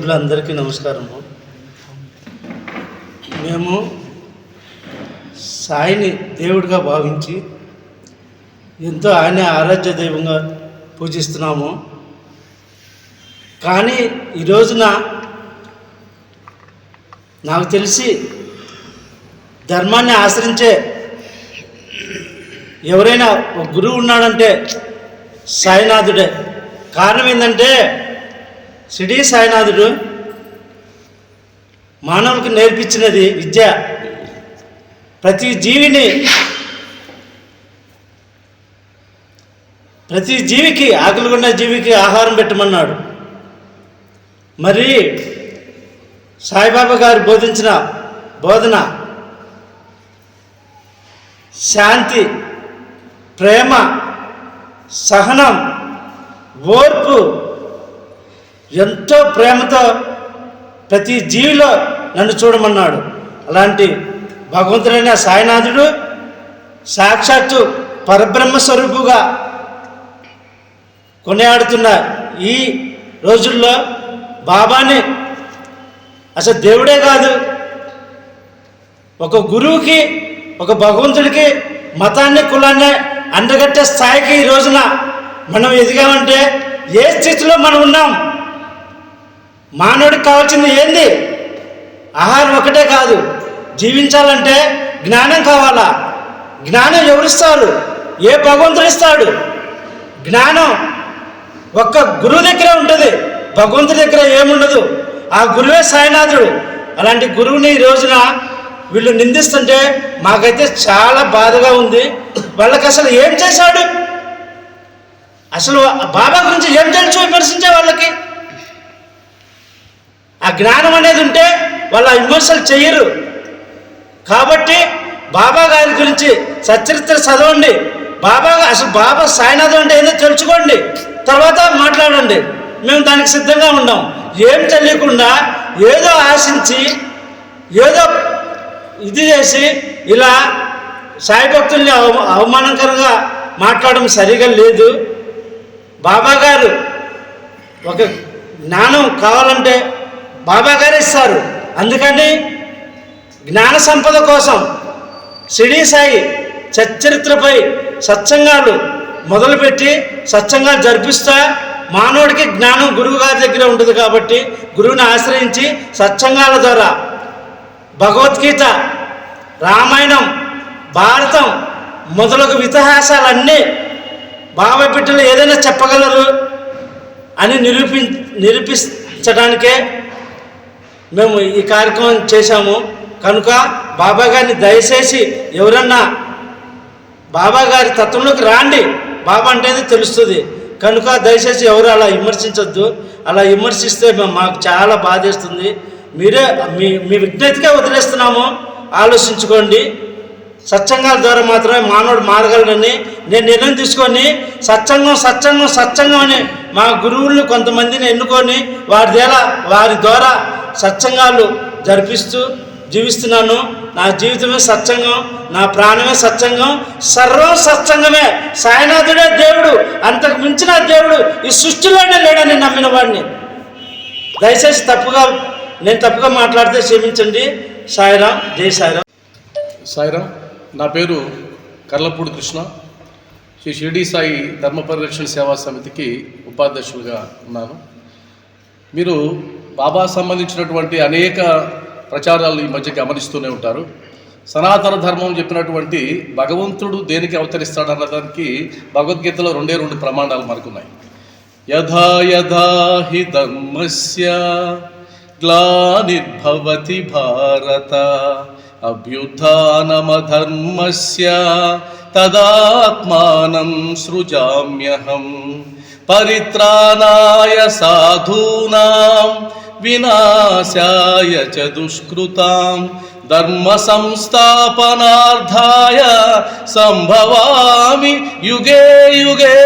మిత్రులందరికీ నమస్కారము మేము సాయిని దేవుడిగా భావించి ఎంతో ఆయన ఆరాధ్య దైవంగా పూజిస్తున్నాము. కానీ ఈ రోజున నాకు తెలిసి ధర్మాన్ని ఆశ్రయించే ఎవరైనా ఒక గురువు ఉన్నాడంటే సాయినాథుడే. కారణం ఏంటంటే సిడి సాయినాథుడు మానవులకు నేర్పించినది విద్య. ప్రతి జీవిని ప్రతి జీవికి ఆకలి ఉన్న జీవికి ఆహారం పెట్టమన్నాడు. మరి సాయిబాబా గారు బోధించిన బోధన శాంతి ప్రేమ సహనం ఓర్పు ఎంతో ప్రేమతో ప్రతి జీవిలో నన్ను చూడమన్నాడు. అలాంటి భగవంతుడైన సాయినాథుడు సాక్షాత్తు పరబ్రహ్మ స్వరూపుగా కొనియాడుతున్న ఈ రోజుల్లో బాబాని అసలు దేవుడే కాదు. ఒక గురువుకి ఒక భగవంతుడికి మతాన్ని కులాన్ని అండగట్టే స్థాయికి ఈ రోజున మనం ఎదిగామంటే ఏ స్థితిలో మనం ఉన్నాం? మానవుడికి కావాల్సింది ఏంది? ఆహారం ఒకటే కాదు. జీవించాలంటే జ్ఞానం కావాలా? జ్ఞానం ఎవరిస్తారు ఏ భగవంతుడు ఇస్తాడు? జ్ఞానం ఒక్క గురువు దగ్గరే ఉంటుంది. భగవంతుడి దగ్గర ఏముండదు. ఆ గురువే సాయినాథుడు. అలాంటి గురువుని ఈ రోజున వీళ్ళు నిందిస్తుంటే మాకైతే చాలా బాధగా ఉంది. వాళ్ళకి అసలు ఏం చేశాడు? అసలు బాబా గురించి ఏం తెలుసు విమర్శించే వాళ్ళకి? ఆ జ్ఞానం అనేది ఉంటే వాళ్ళ విమర్శలు చేయరు. కాబట్టి బాబా గారి గురించి సచరిత్ర చదవండి. బాబా అసలు బాబా సాయినాథం అంటే ఏదో తెలుసుకోండి. తర్వాత మాట్లాడండి. మేము దానికి సిద్ధంగా ఉన్నాం. ఏం తెలియకుండా ఏదో ఆశించి ఏదో ఇది చేసి ఇలా సాయి భక్తుల్ని అవ అవమానకరంగా మాట్లాడడం సరిగా లేదు. బాబా గారు ఒక జ్ఞానం కావాలంటే బాబా గారు ఇస్తారు. అందుకని జ్ఞాన సంపద కోసం షిడీ సాయి సచ్చరిత్రపై సత్సంగాలు మొదలుపెట్టి సత్సంగాలు జరిపిస్తా మానవుడికి జ్ఞానం గురువు గారి దగ్గర ఉంటుంది కాబట్టి గురువుని ఆశ్రయించి సత్సంగాల ద్వారా భగవద్గీత రామాయణం భారతం మొదలగు ఇతిహాసాలన్నీ బాబా బిడ్డలు ఏదైనా చెప్పగలరు అని నిరూపి నిరూపించడానికే మేము ఈ కార్యక్రమం చేశాము. కనుక బాబా గారిని దయచేసి ఎవరన్నా బాబా గారి తత్వంలోకి రాండి. బాబా అంటేది తెలుస్తుంది. కనుక దయచేసి ఎవరు అలా విమర్శించొద్దు. అలా విమర్శిస్తే మాకు చాలా బాధేస్తుంది. మీరే మీ మీ విజ్ఞతగా వదిలేస్తున్నాము. ఆలోచించుకోండి. సత్సంగాల ద్వారా మాత్రమే మానవుడు మారగలడని నేను నిర్ణయం తీసుకొని సత్సంగం సత్సంగం సత్సంగం అని మా గురువులను కొంతమందిని ఎన్నుకొని వారి ద్వారా వారి ద్వారా సత్సంగాలు జరిపిస్తూ జీవిస్తున్నాను. నా జీవితమే సత్సంగం నా ప్రాణమే సత్సంగం సర్వం సత్సంగమే. సాయినాథుడే దేవుడు అంతకు మించిన దేవుడు ఈ సృష్టిలోనే లేడని నమ్మిన వాడిని. దయచేసి తప్పుగా నేను తప్పుగా మాట్లాడితే క్షమించండి. సాయిరాం జై సాయిరాం. సాయిరాం నా పేరు కర్లపూడి కృష్ణ. శ్రీ షిరిడి సాయి ధర్మ పరిరక్షణ సేవా సమితికి ఉపాధ్యక్షులుగా ఉన్నాను. మీరు బాబా సంబంధించినటువంటి అనేక ప్రచారాలు ఈ మధ్య గమనిస్తూనే ఉంటారు. సనాతన ధర్మం చెప్పినటువంటి భగవంతుడు దేనికి అవతరిస్తాడన్న దానికి భగవద్గీతలో రెండే రెండు ప్రమాణాలు మనకున్నాయి. యథా యథా హి ధర్మస్య గ్లానిర్భవతి భారత అభ్యుత్నమధర్మస్య తదాత్మానం సృజామ్యహం పరిత్రాణాయ సాధూనాం వినాశాయ చ దుష్కృతాం ధర్మ సంస్థాపనార్థాయ సంభవామి యుగే యుగే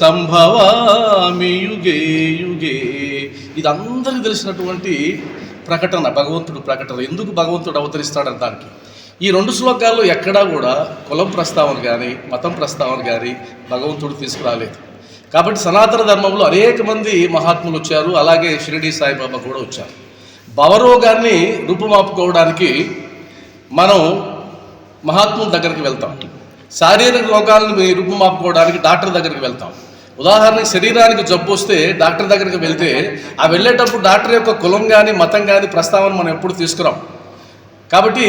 సంభవామి యుగే యుగే ఇది అందరికీ తెలిసినటువంటి ప్రకటన భగవంతుడు ప్రకటన. ఎందుకు భగవంతుడు అవతరిస్తాడని దానికి? ఈ రెండు శ్లోకాల్లో ఎక్కడా కూడా కులం ప్రస్తావన కానీ మతం ప్రస్తావన కానీ భగవంతుడు తీసుకురాలేదు. కాబట్టి సనాతన ధర్మంలో అనేక మంది మహాత్ములు వచ్చారు. అలాగే షిరిడి సాయిబాబా కూడా వచ్చారు. భవరోగాన్ని రూపుమాపుకోవడానికి మనం మహాత్ముల దగ్గరికి వెళ్తాం. శారీరక రోగాలను రూపుమాపుకోవడానికి డాక్టర్ దగ్గరికి వెళ్తాం. ఉదాహరణకి శరీరానికి జబ్బు వస్తే డాక్టర్ దగ్గరికి వెళ్తే ఆ వెళ్ళేటప్పుడు డాక్టర్ యొక్క కులం కానీ మతం కానీ ప్రస్తావన మనం ఎప్పుడు తీసుకురాం. కాబట్టి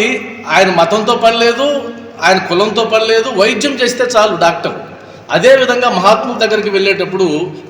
ఆయన మతంతో పని లేదు ఆయన కులంతో పని లేదు వైద్యం చేస్తే చాలు డాక్టర్. అదేవిధంగా మహాత్ముల దగ్గరికి వెళ్ళేటప్పుడు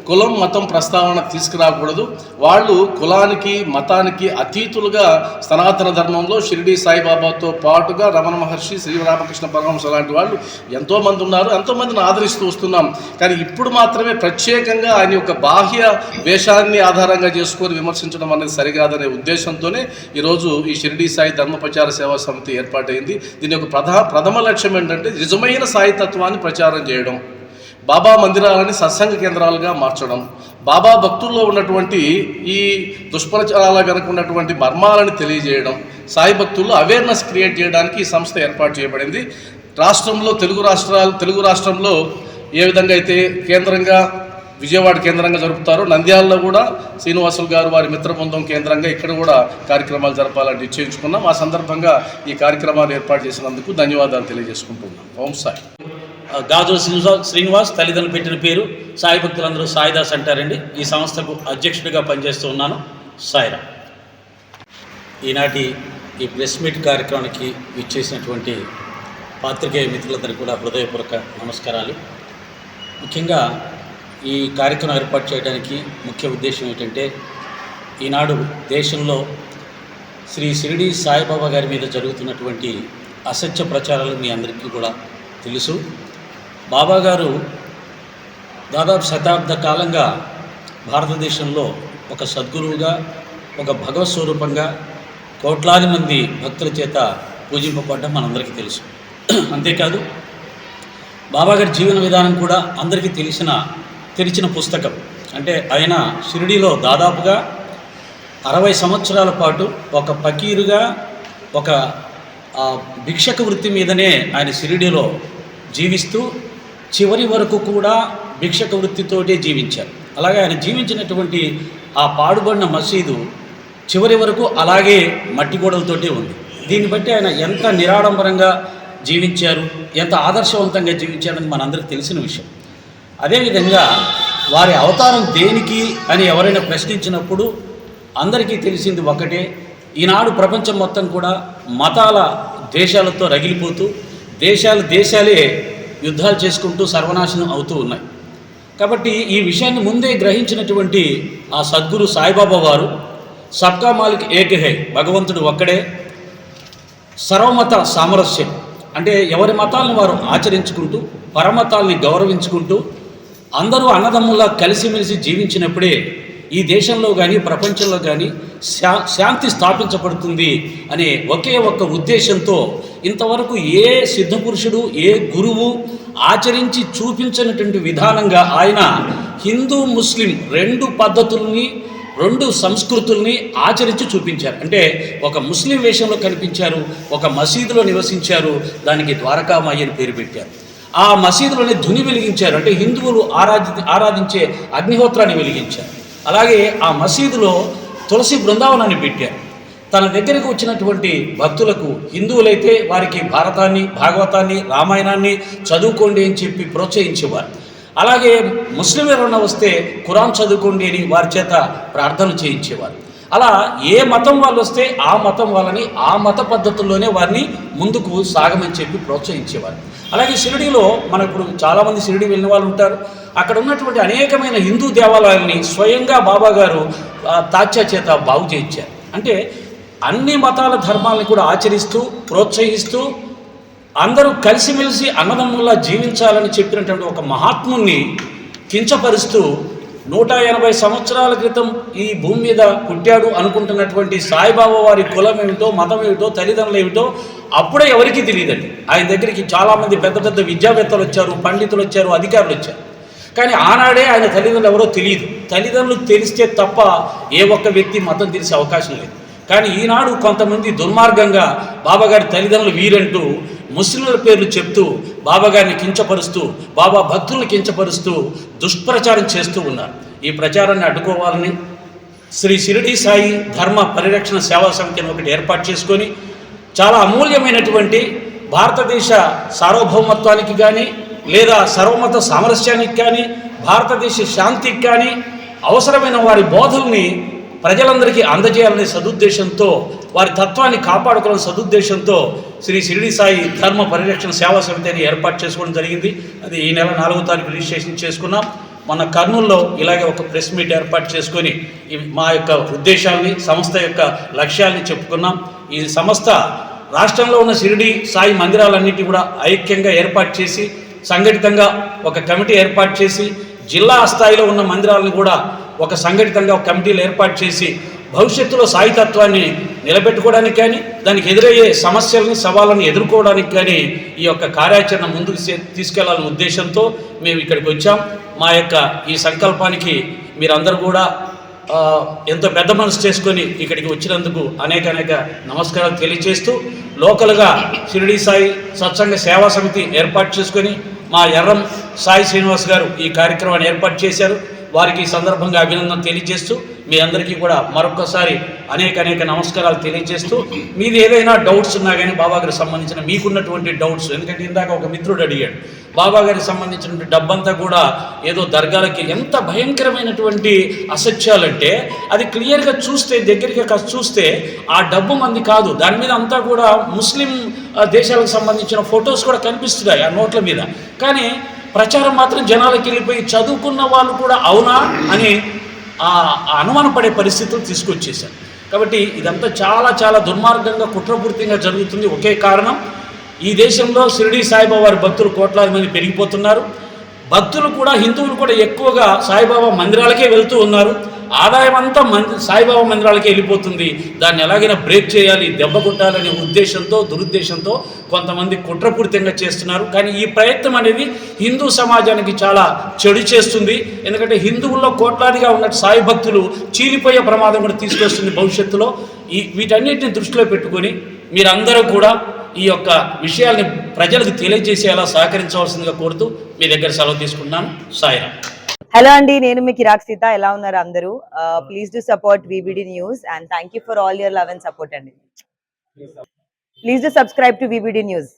కులం మతం ప్రస్తావన తీసుకురాకూడదు. వాళ్ళు కులానికి మతానికి అతీతులుగా సనాతన ధర్మంలో షిరిడి సాయిబాబాతో పాటుగా రమణ మహర్షి శ్రీరామకృష్ణ పరమహంస లాంటి వాళ్ళు ఎంతోమంది ఉన్నారు. ఎంతోమందిని ఆదరిస్తూ వస్తున్నాం. కానీ ఇప్పుడు మాత్రమే ప్రత్యేకంగా ఆయన యొక్క బాహ్య వేషాన్ని ఆధారంగా చేసుకొని విమర్శించడం అనేది సరికాదనే ఉద్దేశంతోనే ఈరోజు ఈ షిరిడి సాయి ధర్మ ప్రచార సేవా సమితి ఏర్పాటైంది. దీని యొక్క ప్రధా ప్రథమ లక్ష్యం ఏంటంటే నిజమైన సాయి తత్వాన్ని ప్రచారం చేయడం. బాబా మందిరాలని సత్సంగ కేంద్రాలుగా మార్చడం బాబా భక్తుల్లో ఉన్నటువంటి ఈ దుష్ప్రచారాల వెనక ఉన్నటువంటి మర్మాలను తెలియజేయడం సాయి భక్తుల్లో అవేర్నెస్ క్రియేట్ చేయడానికి ఈ సంస్థ ఏర్పాటు చేయబడింది. రాష్ట్రంలో తెలుగు రాష్ట్రాలు తెలుగు రాష్ట్రంలో ఏ విధంగా అయితే కేంద్రంగా విజయవాడ కేంద్రంగా జరుపుతారు. నంద్యాలలో కూడా శ్రీనివాసులు గారు వారి మిత్రబృందం కేంద్రంగా ఇక్కడ కూడా కార్యక్రమాలు జరపాలని నిశ్చయించుకున్నాం. ఆ సందర్భంగా ఈ కార్యక్రమాలు ఏర్పాటు చేసినందుకు ధన్యవాదాలు తెలియజేసుకుంటున్నాం. ఓం సాయి. గాజుల శ్రీనివాస్ శ్రీనివాస్ తల్లిదండ్రులు పెట్టిన పేరు సాయి భక్తులందరూ సాయిదాస్ అంటారండి. ఈ సంస్థకు అధ్యక్షుడిగా పనిచేస్తూ ఉన్నాను సాయిరా ఈనాటి ఈ ప్రెస్ మీట్ కార్యక్రమానికి ఇచ్చేసినటువంటి పాత్రికేయ మిత్రులందరికీ కూడా హృదయపూర్వక నమస్కారాలు. ముఖ్యంగా ఈ కార్యక్రమం ఏర్పాటు చేయడానికి ముఖ్య ఉద్దేశం ఏంటంటే ఈనాడు దేశంలో శ్రీ షిరిడి సాయిబాబా గారి మీద జరుగుతున్నటువంటి అసత్య ప్రచారాలు మీ అందరికీ కూడా తెలుసు. బాబా గారు దాదాపు శతాబ్ద కాలంగా భారతదేశంలో ఒక సద్గురువుగా ఒక భగవత్ స్వరూపంగా కోట్లాది మంది భక్తుల చేత పూజింపబడ్డం మనందరికీ తెలుసు. అంతేకాదు బాబాగారి జీవన విధానం కూడా అందరికీ తెలిసిన తెరిచిన పుస్తకం. అంటే ఆయన షిరిడీలో దాదాపుగా అరవై సంవత్సరాల పాటు ఒక పకీరుగా ఒక భిక్షక వృత్తి మీదనే ఆయన షిరిడీలో జీవిస్తూ చివరి వరకు కూడా భిక్షక వృత్తితోటే జీవించారు. అలాగే ఆయన జీవించినటువంటి ఆ పాడుబడిన మసీదు చివరి వరకు అలాగే మట్టి గోడలతోటే ఉంది. దీన్ని బట్టి ఆయన ఎంత నిరాడంబరంగా జీవించారు ఎంత ఆదర్శవంతంగా జీవించారని మనందరికీ తెలిసిన విషయం. అదేవిధంగా వారి అవతారం దేనికి అని ఎవరైనా ప్రశ్నించినప్పుడు అందరికీ తెలిసింది ఒకటే ఈనాడు ప్రపంచం మొత్తం కూడా మతాల దేశాలతో రగిలిపోతూ దేశాలు దేశాలే యుద్ధాలు చేసుకుంటూ సర్వనాశనం అవుతూ ఉన్నాయి. కాబట్టి ఈ విషయాన్ని ముందే గ్రహించినటువంటి ఆ సద్గురు సాయిబాబా వారు సబ్కా మాలిక్ ఏకహే భగవంతుడు ఒక్కడే సర్వమత సామరస్యం అంటే ఎవరి మతాలను వారు ఆచరించుకుంటూ పరమతాల్ని గౌరవించుకుంటూ అందరూ అన్నదమ్ముల్లా కలిసిమెలిసి జీవించినప్పుడే ఈ దేశంలో కానీ ప్రపంచంలో కానీ శా శాంతి స్థాపించబడుతుంది అనే ఒకే ఒక్క ఉద్దేశంతో ఇంతవరకు ఏ సిద్ధపురుషుడు ఏ గురువు ఆచరించి చూపించినటువంటి విధానంగా ఆయన హిందూ ముస్లిం రెండు పద్ధతుల్ని రెండు సంస్కృతుల్ని ఆచరించి చూపించారు. అంటే ఒక ముస్లిం వేషంలో కనిపించారు ఒక మసీదులో నివసించారు దానికి ద్వారకామాయి అని పేరు పెట్టారు. ఆ మసీదులోనే ధుని వెలిగించారు. అంటే హిందువులు ఆరాధి ఆరాధించే అగ్నిహోత్రాన్ని వెలిగించారు. అలాగే ఆ మసీదులో తులసి బృందావనాన్ని పెట్టారు. తన దగ్గరకు వచ్చినటువంటి భక్తులకు హిందువులైతే వారికి భారతాన్ని భాగవతాన్ని రామాయణాన్ని చదువుకోండి అని చెప్పి ప్రోత్సహించేవారు. అలాగే ముస్లిం ఎవరన్నా వస్తే ఖురాన్ చదువుకోండి అని వారి చేత ప్రార్థనలు చేయించేవారు. అలా ఏ మతం వాళ్ళు వస్తే ఆ మతం వాళ్ళని ఆ మత పద్ధతుల్లోనే వారిని ముందుకు సాగమని చెప్పి ప్రోత్సహించేవారు. అలాగే షిరిడీలో మనకు ఇప్పుడు చాలామంది షిరిడి వెళ్ళిన వాళ్ళు ఉంటారు. అక్కడ ఉన్నటువంటి అనేకమైన హిందూ దేవాలయాల్ని స్వయంగా బాబా గారు తాత్యా చేత బాగు చేయించారు. అంటే అన్ని మతాల ధర్మాలను కూడా ఆచరిస్తూ ప్రోత్సహిస్తూ అందరూ కలిసిమెలిసి అన్నదమ్ముల్లా జీవించాలని చెప్పినటువంటి ఒక మహాత్ముని కించపరుస్తూ నూట ఎనభై సంవత్సరాల క్రితం ఈ భూమి మీద పుట్టాడు అనుకుంటున్నటువంటి సాయిబాబా వారి కులం ఏమిటో మతం ఏమిటో తల్లిదండ్రులు ఏమిటో అప్పుడే ఎవరికీ తెలియదండి. ఆయన దగ్గరికి చాలామంది పెద్ద పెద్ద విద్యావేత్తలు వచ్చారు పండితులు వచ్చారు అధికారులు వచ్చారు. కానీ ఆనాడే ఆయన తల్లిదండ్రులు ఎవరో తెలియదు. తల్లిదండ్రులు తెలిస్తే తప్ప ఏ ఒక్క వ్యక్తి మతం తెలిసే అవకాశం లేదు. కానీ ఈనాడు కొంతమంది దుర్మార్గంగా బాబాగారి తల్లిదండ్రులు వీరంటూ ముస్లింల పేర్లు చెప్తూ బాబా గారిని కించపరుస్తూ బాబా భక్తుల్ని కించపరుస్తూ దుష్ప్రచారం చేస్తూ ఉన్నారు. ఈ ప్రచారాన్ని అడ్డుకోవాలని శ్రీ షిరిడి సాయి ధర్మ పరిరక్షణ సేవా సమితిని ఒకటి ఏర్పాటు చేసుకొని చాలా అమూల్యమైనటువంటి భారతదేశ సార్వభౌమత్వానికి కానీ లేదా సర్వమత సామరస్యానికి కానీ భారతదేశ శాంతికి కానీ అవసరమైన వారి బోధల్ని ప్రజలందరికీ అందజేయాలనే సదుద్దేశంతో వారి తత్వాన్ని కాపాడుకోవాలనే సదుద్దేశంతో శ్రీ షిరిడి సాయి ధర్మ పరిరక్షణ సేవా సమితిని ఏర్పాటు చేసుకోవడం జరిగింది. అది ఈ నెల నాలుగో తారీఖు రిజిస్ట్రేషన్ చేసుకున్నాం. మన కర్నూల్లో ఇలాగే ఒక ప్రెస్ మీట్ ఏర్పాటు చేసుకొని మా యొక్క ఉద్దేశాల్ని సంస్థ యొక్క లక్ష్యాల్ని చెప్పుకున్నాం. ఈ సంస్థ రాష్ట్రంలో ఉన్న షిరిడి సాయి మందిరాలన్నిటి కూడా ఐక్యంగా ఏర్పాటు చేసి సంఘటితంగా ఒక కమిటీ ఏర్పాటు చేసి జిల్లా స్థాయిలో ఉన్న మందిరాలను కూడా ఒక సంఘటితంగా ఒక కమిటీలు ఏర్పాటు చేసి భవిష్యత్తులో సాయితత్వాన్ని నిలబెట్టుకోవడానికి కానీ దానికి ఎదురయ్యే సమస్యల్ని సవాళ్ళని ఎదుర్కోవడానికి కానీ ఈ యొక్క కార్యాచరణ ముందుకు సే- తీసుకెళ్ళాలనే ఉద్దేశంతో మేము ఇక్కడికి వచ్చాం. మా యొక్క ఈ సంకల్పానికి మీరందరూ కూడా ఎంతో పెద్ద మనసు చేసుకొని ఇక్కడికి వచ్చినందుకు అనేక అనేక నమస్కారాలు తెలియజేస్తూ లోకల్గా షిరిడి సాయి సత్సంగ సేవా సమితి ఏర్పాటు చేసుకొని మా ఎర్రం సాయి శ్రీనివాస్ గారు ఈ కార్యక్రమాన్ని ఏర్పాటు చేశారు. వారికి సందర్భంగా అభినందన తెలియజేస్తూ మీ అందరికీ కూడా మరొకసారి అనేక అనేక నమస్కారాలు తెలియజేస్తూ మీది ఏదైనా డౌట్స్ ఉన్నా కానీ బాబా గారికి సంబంధించిన మీకున్నటువంటి డౌట్స్ ఎందుకంటే ఇందాక ఒక మిత్రుడు అడిగాడు బాబా గారికి సంబంధించిన డబ్బంతా కూడా ఏదో దర్గాలకి ఎంత భయంకరమైనటువంటి అసత్యాలంటే అది క్లియర్గా చూస్తే దగ్గరికి చూస్తే ఆ డబ్బు మంది కాదు. దాని మీద అంతా కూడా ముస్లిం దేశాలకు సంబంధించిన ఫొటోస్ కూడా కనిపిస్తున్నాయి ఆ నోట్ల మీద. కానీ ప్రచారం మాత్రం జనాలకు వెళ్ళిపోయి చదువుకున్న వాళ్ళు కూడా అవునా అని ఆ అనుమానపడే పరిస్థితులు తీసుకొచ్చేశారు. కాబట్టి ఇదంతా చాలా చాలా దుర్మార్గంగా కుట్రపూర్తిగా జరుగుతుంది. ఒకే కారణం ఈ దేశంలో షిరిడీ సాయిబాబా వారి భక్తులు కోట్లాది మంది పెరిగిపోతున్నారు. భక్తులు కూడా హిందువులు కూడా ఎక్కువగా సాయిబాబా మందిరాలకే వెళ్తూ ఉన్నారు. ఆదాయం అంతా మంది సాయిబాబా మందిరాలకి వెళ్ళిపోతుంది. దాన్ని ఎలాగైనా బ్రేక్ చేయాలి దెబ్బ కొట్టాలనే ఉద్దేశంతో దురుద్దేశంతో కొంతమంది కుట్రపూరితంగా చేస్తున్నారు. కానీ ఈ ప్రయత్నం అనేది హిందూ సమాజానికి చాలా చెడు చేస్తుంది. ఎందుకంటే హిందువుల్లో కోట్లాదిగా ఉన్న సాయి భక్తులు చీలిపోయే ప్రమాదం కూడా తీసుకొస్తుంది భవిష్యత్తులో. ఈ వీటన్నిటిని దృష్టిలో పెట్టుకొని మీరందరూ కూడా ఈ యొక్క విషయాల్ని ప్రజలకు తెలియజేసేలా సహకరించవలసిందిగా కోరుతూ మీ దగ్గర సెలవు తీసుకున్నాను సాయిరామ్. హలో అండి నేను మీ కిరాక్ సీత. ఎలా ఉన్నారు అందరూ? Please do support VBD news and thank you for all your love and. Support అండి please do subscribe to VBD news